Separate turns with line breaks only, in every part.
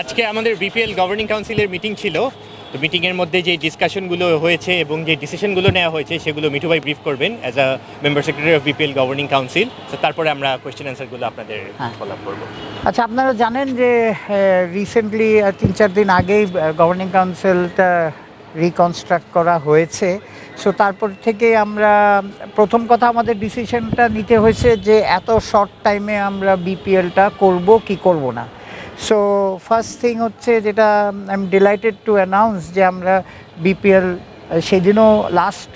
আজকে আমাদের BPL governing কাউন্সিলের মিটিং ছিল। তো মিটিংয়ের মধ্যে যে ডিসকাশনগুলো হয়েছে এবং যে ডিসিশনগুলো নেওয়া হয়েছে সেগুলো মিঠু ভাই ব্রিফ করবেন as a member secretary of BPL governing council তো তারপরে আমরা কোয়েশ্চেন অ্যান্সারগুলো আপনাদের
হ্যাঁ।
ফলো করব।
আচ্ছা আপনারা জানেন যে রিসেন্টলি তিন চার দিন আগেই গভর্নিং কাউন্সিলটা রিকনস্ট্রাক্ট করা হয়েছে। সো তারপর থেকে আমরা প্রথম কথা আমাদের ডিসিশনটা নিতে হয়েছে যে এত শর্ট টাইমে আমরা বিপিএলটা করব কি করব না। সো ফার্স্ট থিং হচ্ছে যেটা I am delighted to announce যে আমরা বিপিএল সেদিনও লাস্ট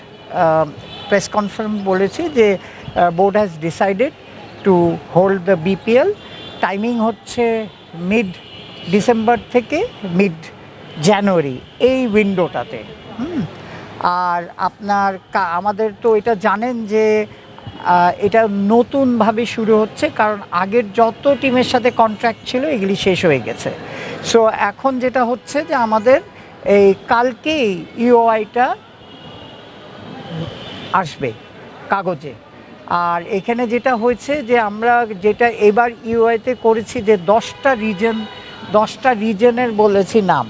প্রেস কনফারেন্স বলেছি যে board has decided to hold the BPL timing হচ্ছে মিড ডিসেম্বর থেকে মিড জানুয়ারি এই উইন্ডোটাতে আর আপনার আমাদের তো এটা জানেন যে এটা নতুনভাবে শুরু হচ্ছে, কারণ আগের যত টিমের সাথে কন্ট্রাক্ট ছিল, এগুলি শেষ হয়ে গেছে। সো এখন যেটা হচ্ছে যে আমাদের এই কালকেই ইউআইটা আসবে, কাগজে। আর এখানে যেটা হয়েছে যে আমরা যেটা এবার ইউআইতে করেছি যে দশটা রিজন দশটা রিজনের বলেছি নাম।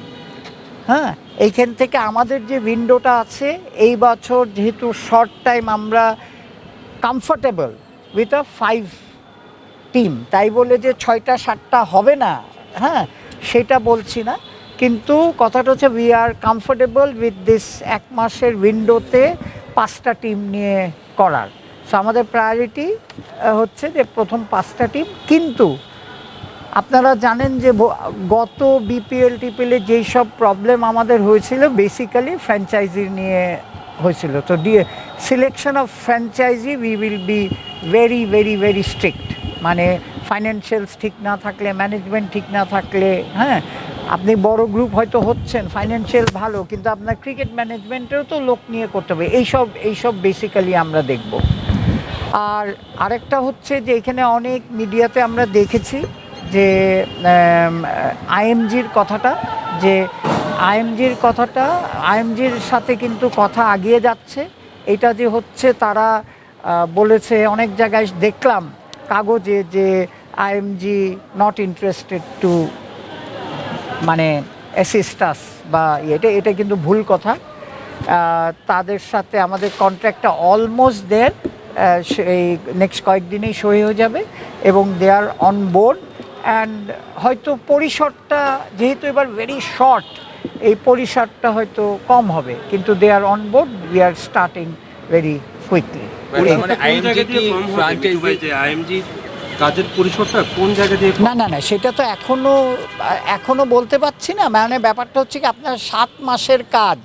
হ্যাঁ? এইখান থেকে আমাদের যে উইন্ডোটা আছে, এই বছর যেহেতু শর্ট টাইম আমরা comfortable with a five team তাই বলে যে ছয়টা, সাতটা হবে না। হ্যাঁ সেটা বলছি না। কিন্তু কথাটা হচ্ছে we are comfortable with this এক মাসের উইন্ডোতে পাঁচটা টিম নিয়ে করার। সো আমাদের প্রায়োরিটি হচ্ছে যে প্রথম পাঁচটা টিম কিন্তু আপনারা জানেন যে গত বিপিএল টিপিএলে যেই সব প্রবলেম আমাদের হয়েছিল বেসিক্যালি ফ্র্যাঞ্চাইজি নিয়ে হয়েছিল। তো দিয়ে selection of franchise we will be very very very strict মানে ফাইন্যান্সিয়ালস ঠিক না থাকলে ম্যানেজমেন্ট ঠিক না থাকলে হ্যাঁ? আপনি বড় গ্রুপ হয়তো হচ্ছেন ফাইন্যান্সিয়াল ভালো, কিন্তু আপনার ক্রিকেট ম্যানেজমেন্টেও তো লোক নিয়ে করতে হবে। এইসব এইসব বেসিক্যালি আমরা দেখব। আর আরেকটা হচ্ছে যে এখানে অনেক মিডিয়াতে আমরা দেখেছি যে আইএমজির কথাটা, যে আইএমজির কথাটা আইএমজির সাথে কিন্তু কথা আগিয়ে যাচ্ছে। এটা যে হচ্ছে তারা বলেছে, অনেক জায়গায় দেখলাম কাগজে যে আইএমজি নট ইন্টারেস্টেড টু মানে অ্যাসিস্টাস বা এটা এটা কিন্তু ভুল কথা। তাদের সাথে আমাদের কন্ট্রাক্টটা অলমোস্ট দেয়ার সেই নেক্সট কয়েকদিনেই সই হয়ে যাবে এবং they are on board and হয়তো পরিসরটা যেহেতু এবার ভেরি শর্ট এই পরিসরটা হয়তো কম হবে কিন্তু they are on board we are starting very quickly
মানে
কাজের পরিসরটা কোন জায়গা দিয়ে
না না না সেটা তো এখনও এখনও বলতে পারছি না মানে ব্যাপারটা হচ্ছে কি আপনার সাত মাসের কাজ।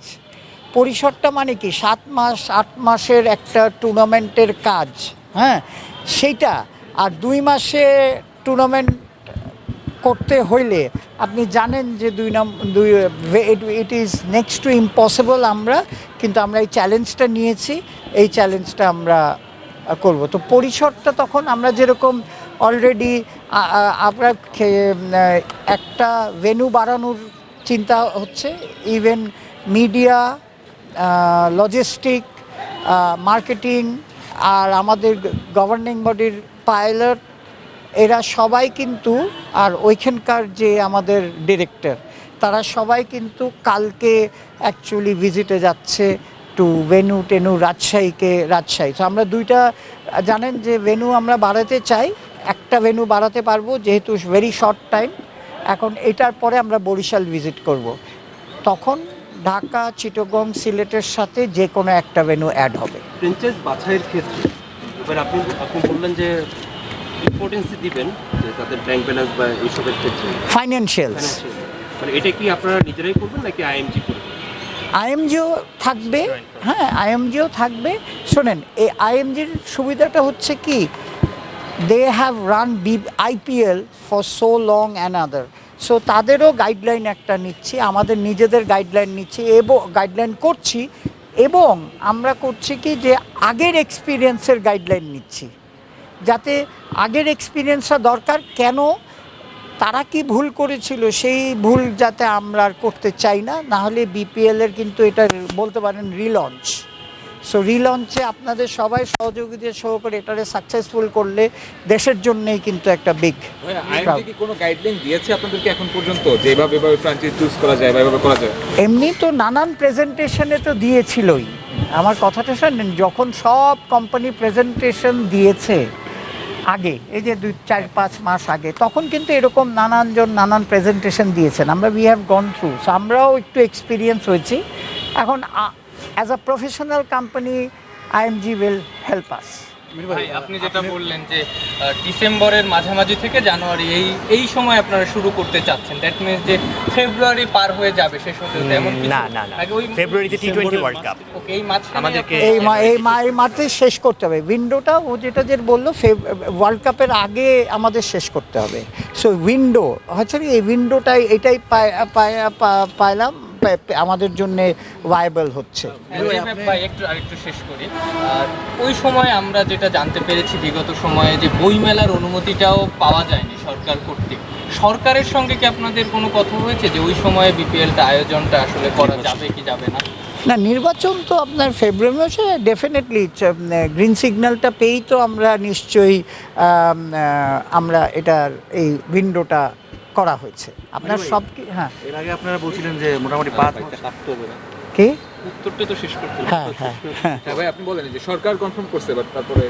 পরিসরটা মানে কি? সাত মাস আট মাসের একটা টুর্নামেন্টের কাজ হ্যাঁ? সেইটা আর দুই মাসে টুর্নামেন্ট করতে হইলে আপনি জানেন যে দুই নাম, দুই it is next to impossible আমরা, কিন্তু আমরা এই চ্যালেঞ্জটা নিয়েছি, এই চ্যালেঞ্জটা আমরা করব। তো পরিসরটা তখন আমরা যেরকম অলরেডি আমরা একটা ভেনু বাড়ানোর চিন্তা হচ্ছে ইভেন মিডিয়া লজিস্টিক মার্কেটিং আর আমাদের গভর্নিং বডির পাইলট এরা সবাই কিন্তু, আর ওইখানকার যে আমাদের ডিরেক্টর তারা সবাই কিন্তু কালকে অ্যাকচুয়ালি ভিজিটে যাচ্ছে টু ভেনু টেনু রাজশাহীকে রাজশাহী তো আমরা দুইটা, জানেন যে ভেনু আমরা বাড়াতে চাই, একটা ভেনু বাড়াতে পারব যেহেতু ভেরি শর্ট টাইম এখন এটার পরে আমরা বরিশাল ভিজিট করব। তখন ঢাকা, চিটগং, সিলেটের সাথে যে কোনো একটা ভেনু অ্যাড হবে।
ফ্র্যাঞ্চাইজ বাছাইয়ের ক্ষেত্রে, এবার আপনি আপনি বললেন যে ইম্পর্টেন্সই দিবেন যে তাদের ব্যাংক ব্যালেন্স বা এইসবের ক্ষেত্রে।
ফাইন্যান্সিয়ালস
মানে এটা কি আপনারা নিজেরাই করবেন নাকি আইএমজি করবেন?
আইএমজিও থাকবে হ্যাঁ আইএমজিও থাকবে। শোনেন এই আইএমজির সুবিধাটা হচ্ছে কি? They have run B IPL for so long and other so তাদেরও গাইডলাইন একটা নিচ্ছি আমাদের নিজেদের গাইডলাইন নিচ্ছি এবং গাইডলাইন করছি। এবং আমরা করছি কি যে আগের এক্সপিরিয়েন্সের গাইডলাইন নিচ্ছি। যাতে আগের এক্সপিরিয়েন্সটা দরকার। কেন? তারা কি ভুল করেছিল? সেই ভুল যাতে আমরা আর করতে চাই না না হলে বিপিএলের কিন্তু এটা বলতে পারেন রিলঞ্চ সো রিলঞ্চে আপনাদের সবাই সহযোগিতা সহকারে এটারে সাকসেসফুল করলে দেশের জন্যই কিন্তু একটা বিগ
কি কোনো গাইডলাইন দিয়েছে আপনাদেরকে এখন পর্যন্ত যে এভাবে এভাবে ফ্র্যাঞ্চাইজ চুজ করা যায় এভাবে করা যায়?
এমনি তো নানান প্রেজেন্টেশনে তো দিয়েছিলই। আমার কথাটা শোনেন যখন সব কোম্পানি প্রেজেন্টেশন দিয়েছে আগে, এই যে দুই, চার, পাঁচ মাস আগে, তখন কিন্তু এরকম নানানজন, নানান প্রেজেন্টেশন দিয়েছেন। আমরা উই হ্যাভ গন থ্রু আমরাও একটু এক্সপিরিয়েন্স হয়েছি। এখন as a professional company IMG will help us
ভাই আপনি যেটা বললেন যে ডিসেম্বরের মাঝামাঝি থেকে জানুয়ারি এই এই সময় আপনারা শুরু করতে চাচ্ছেন। দ্যাট মিনস যে ফেব্রুয়ারি পার হয়ে যাবে শেষ হতে হতে এমন?
না না। না
ওই
ফেব্রুয়ারিতে T twenty world cup
okay এই মাঝখানে
আমাদেরকে-
এই মা এই মা এই মাঠে শেষ করতে হবে। উইন্ডোটা ও যেটা যে বলল ওয়ার্ল্ড কাপের আগে আমাদের শেষ করতে হবে। সো উইন্ডো হচ্ছে এই উইন্ডোটাই এটাই পাইলাম। আমাদের জন্য ভাইবল হচ্ছে।
ভাই একটু আরেকটু শেষ করি। আর ওই সময় আমরা যেটা জানতে পেরেছি বিগত সময়ে যে বইমেলার অনুমতিটাও পাওয়া যায়নি সরকার কর্তৃক। সরকারের সঙ্গে কি আপনাদের কোনো কথা হয়েছে যে ওই সময়ে বিপিএলটা আয়োজনটা আসলে করা যাবে কি যাবে না?
না নির্বাচন তো আপনার ফেব্রুয়ারি মাসে ডেফিনেটলি গ্রিন সিগন্যালটা পেয়েই তো আমরা নিশ্চয়ই আমরা এটার এই উইন্ডোটা করা হয়েছে। আপনার সব কি হ্যাঁ।
এর আগে আপনারা বলছিলেন যে মোটামুটি পাঁচ
কি?
উত্তরটা তো শেষ করতে
হ্যাঁ হ্যাঁ হ্যাঁ।
হ্যাঁ ভাই আপনি বলেন যে সরকার কনফার্ম করছে বাট তারপরে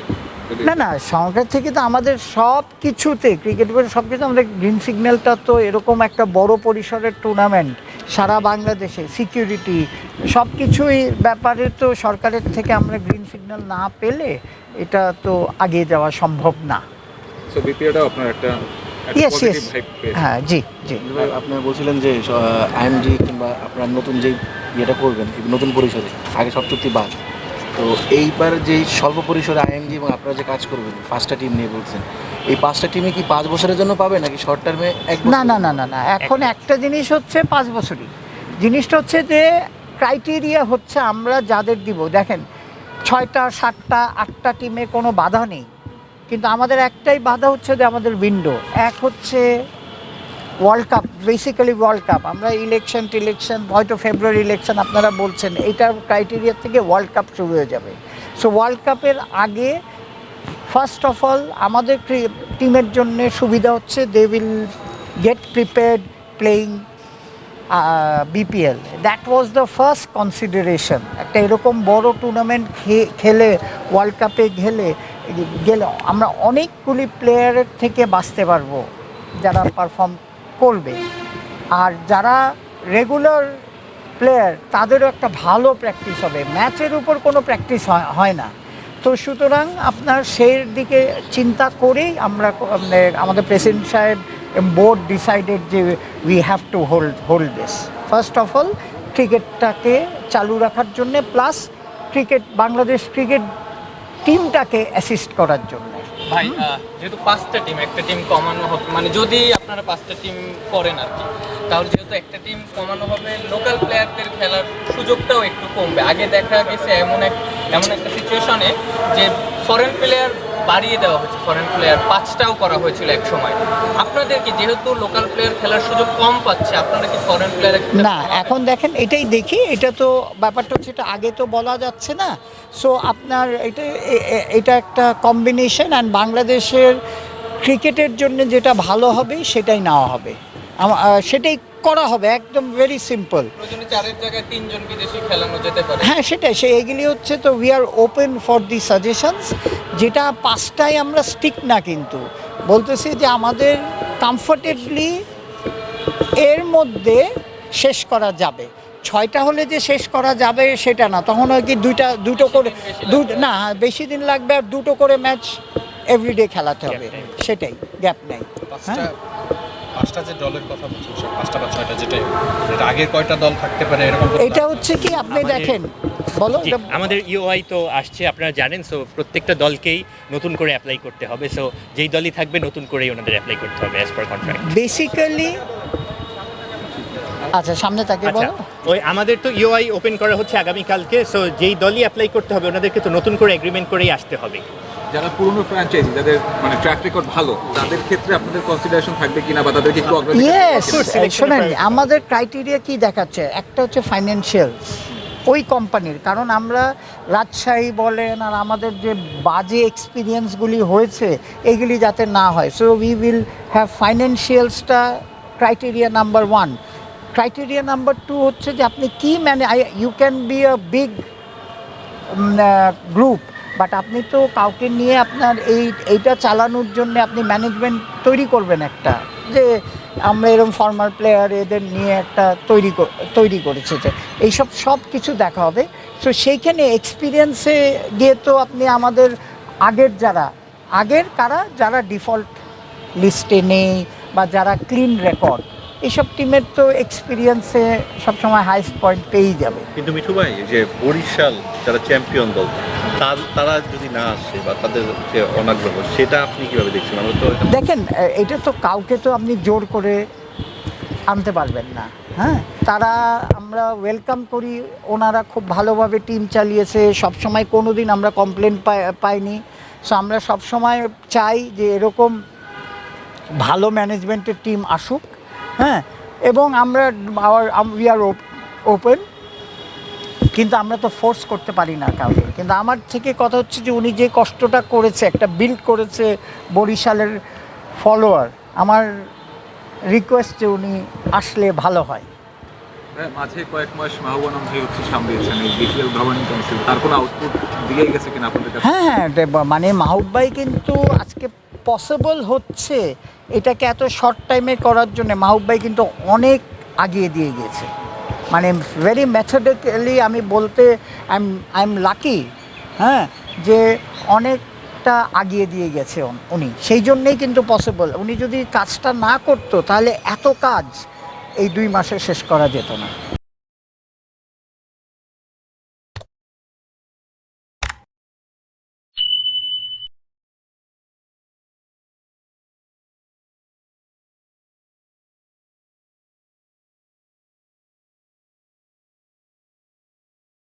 না না সরকার থেকে তো আমাদের সব কিছুতে ক্রিকেট বোর্ডের সব কিছু আমাদের গ্রিন সিগন্যালটা তো এরকম একটা বড় পরিসরের টুর্নামেন্ট সারা বাংলাদেশে সিকিউরিটি সব কিছুই ব্যাপারে তো সরকারের থেকে আমরা গ্রিন সিগন্যাল না পেলে এটা তো আগিয়ে যাওয়া সম্ভব না।
সো বিপিএলটাও আপনার একটা
ইয়েস ইয়েস হ্যাঁ জি জি।
আপনারা বলছিলেন যে আইএমডি কিংবা আপনারা নতুন যে ইয়েটা করবেন নতুন পরিসরে আগে সব চুক্তি বাদ। তো এইবার যে স্বল্প পরিসরে আইএমডি এবং আপনারা যে কাজ করবেন পাঁচটা টিম নিয়ে বলছেন এই পাঁচটা টিমে কি পাঁচ বছরের জন্য পাবে নাকি শর্ট টার্মে এক
না না না না না এখন একটা জিনিস হচ্ছে পাঁচ বছরই। জিনিসটা হচ্ছে যে ক্রাইটেরিয়া হচ্ছে আমরা যাদের দিব। দেখেন ছয়টা সাতটা আটটা টিমে কোনো বাধা নেই। কিন্তু আমাদের একটাই বাধা হচ্ছে যে আমাদের উইন্ডো এক হচ্ছে world cup basically world cup আমরা ইলেকশন টিলেকশন হয়তো ফেব্রুয়ারি ইলেকশন আপনারা বলছেন, এইটার ক্রাইটেরিয়া থেকে ওয়ার্ল্ড কাপ শুরু হয়ে যাবে। সো ওয়ার্ল্ড কাপের আগে ফার্স্ট অফ অল আমাদের টিমের জন্য সুবিধা হচ্ছে they will get prepared playing BPL that was the first consideration একটা এরকম বড় টুর্নামেন্ট খেলে ওয়ার্ল্ড কাপে গেলে গেলে আমরা অনেকগুলি প্লেয়ারের থেকে বাঁচতে পারব, যারা পারফর্ম করবে। আর যারা রেগুলার প্লেয়ার তাদেরও একটা ভালো প্র্যাকটিস হবে। ম্যাচের উপর কোনো প্র্যাকটিস হয় না। তো সুতরাং আপনার সেই দিকে চিন্তা করেই আমরা আমাদের প্রেসিডেন্ট সাহেব বোর্ড ডিসাইডেড যে we have to hold hold this first of all ক্রিকেটটাকে চালু রাখার জন্যে প্লাস ক্রিকেট বাংলাদেশ ক্রিকেট টিমটাকে অ্যাসিস্ট করার জন্য।
ভাই যেহেতু পাঁচটা টিম একটা টিম কমানো হবে মানে যদি আপনারা পাঁচটা টিম করেন আর কি, তাহলে যেহেতু একটা টিম কমানো হবে লোকাল প্লেয়ারদের খেলার সুযোগটাও একটু কমবে। আগে দেখা গেছে এমন এক, এমন একটা সিচুয়েশনে যে ফরেন প্লেয়ার বাড়িয়ে দেওয়া হয়েছে ফরেন প্লেয়ার পাঁচটাও করা হয়েছিল এক সময়। আপনাদের কি যেহেতু লোকাল প্লেয়ার খেলার সুযোগ কম পাচ্ছে আপনারা কি ফরেন প্লেয়ার
না এখন দেখেন এটাই দেখি এটা তো ব্যাপারটা হচ্ছে এটা আগে তো বলা যাচ্ছে না। সো আপনার এটা এটা একটা কম্বিনেশন অ্যান্ড বাংলাদেশের ক্রিকেটের জন্য যেটা ভালো হবে সেটাই নেওয়া হবে। সেটাই করা হবে একদম ভেরি সিম্পল হ্যাঁ সেটাই সে এগুলি হচ্ছে তো we are open for the suggestions যেটা পাঁচটায় আমরা স্টিক না কিন্তু। বলতেছি যে আমাদের কমফোর্টেবলি এর মধ্যে শেষ করা যাবে। ছয়টা হলে যে শেষ করা যাবে সেটা না তখন হয় কি দুইটা দুটো করে দু না বেশি দিন লাগবে আর দুটো করে ম্যাচ এভরিডে খেলাতে হবে। সেটাই গ্যাপ নেই। হ্যাঁ?
পাঁচটা যে দলের কথা বলছেন সব পাঁচটা বা ছয়টা যেটাই এটা কয়টা দল থাকতে পারে এরকম
এটা হচ্ছে কি আপনি
আমাদের-
দেখেন বলো
আমাদের ইওআই তো আসছে আপনারা জানেন সো প্রত্যেকটা দলকেই নতুন করে অ্যাপ্লাই করতে হবে সো যেই দলই থাকবে নতুন করেই ওনাদের অ্যাপ্লাই করতে হবে অ্যাজ পার কন্ট্রাক্ট
বেসিক্যালি আচ্ছা সামনে তাকে
আচ্ছা
বলো।
ওই আমাদের তো ইউআই ওপেন করা হচ্ছে আগামীকালকে সো যেই দলই অ্যাপ্লাই করতে হবে ওনাদেরকে তো নতুন করে এগ্রিমেন্ট করেই আসতে হবে।
যারা পুরনো ফ্র্যাঞ্চাইজি যাদের মানে ট্র্যাক রেকর্ড ভালো তাদের ক্ষেত্রে আপনাদের কনসিডারেশন থাকবে কিনা বা তাদেরকে একটু অগ্রাধিকার
শোনেন আমাদের ক্রাইটেরিয়া কি দেখাচ্ছে? একটা হচ্ছে ফাইন্যান্সিয়াল ওই কোম্পানির কারণ আমরা রাজশাহী বলেন আর আমাদের যে বাজে এক্সপিরিয়েন্সগুলি হয়েছে এগুলি যাতে না হয়। So we will have ফাইন্যান্সিয়ালসটা criteria number one criteria number two হচ্ছে যে আপনি কি মানে you can be a big group but আপনি তো কাউকে নিয়ে আপনার এই, এইটা চালানোর জন্য আপনি ম্যানেজমেন্ট তৈরি করবেন একটা। যে আমরা এরকম ফর্মাল প্লেয়ার এদের নিয়ে একটা তৈরি তৈরি করেছে যে এইসব সব কিছু দেখা হবে। তো সেইখানে এক্সপিরিয়েন্সে গিয়ে তো আপনি আমাদের আগের যারা, আগের কারা যারা ডিফল্ট লিস্টে নেই বা যারা ক্লিন রেকর্ড এইসব টিমের তো এক্সপিরিয়েন্সে সবসময় হাইস্ট পয়েন্ট পেয়েই যাবে।
কিন্তু মিঠু ভাই যে বরিশাল যারা চ্যাম্পিয়ন দল তার- তারা যদি না আসে বা তাদের যে অনাগ্রহ সেটা আপনি কীভাবে দেখছেন? আমরা তো
দেখেন এটা তো কাউকে তো আপনি জোর করে আনতে পারবেন না হ্যাঁ? তারা আমরা ওয়েলকাম করি ওনারা খুব ভালোভাবে টিম চালিয়েছে সবসময় কোনো দিন আমরা কমপ্লেন পাইনি। সো আমরা সবসময় চাই যে এরকম ভালো ম্যানেজমেন্টের টিম আসুক হ্যাঁ এবং আমরা আওয়ার উই আর ওপেন কিন্তু আমরা তো ফোর্স করতে পারি না কাউকে। কিন্তু আমার থেকে কথা হচ্ছে যে উনি যে কষ্টটা করেছে একটা বিল্ড করেছে বরিশালের ফলোয়ার আমার রিকোয়েস্ট যে উনি আসলে ভালো হয়।
হ্যাঁ, মাঝে কয়েক মাস মাহবুবানম ভাই হচ্ছে সামলিয়েছেন এই বিপিএল গভর্নিং কাউন্সিল তার কোনো আউটপুট দিয়ে গেছে কিনা আপনাদের
হ্যাঁ হ্যাঁ মানে মাহুব ভাই কিন্তু আজকে পসিবল হচ্ছে এটাকে এত শর্ট টাইমে করার জন্য? মাহুব ভাই কিন্তু অনেক আগিয়ে দিয়ে গেছে মানে ভেরি মেথডিক্যালি আমি বলতে আই আই এম লাকি হ্যাঁ যে অনেকটা আগিয়ে দিয়ে গেছে উনি সেই জন্যেই কিন্তু পসিবল উনি যদি কাজটা না করতো, তাহলে এত কাজ এই দুই মাসে শেষ করা যেত না।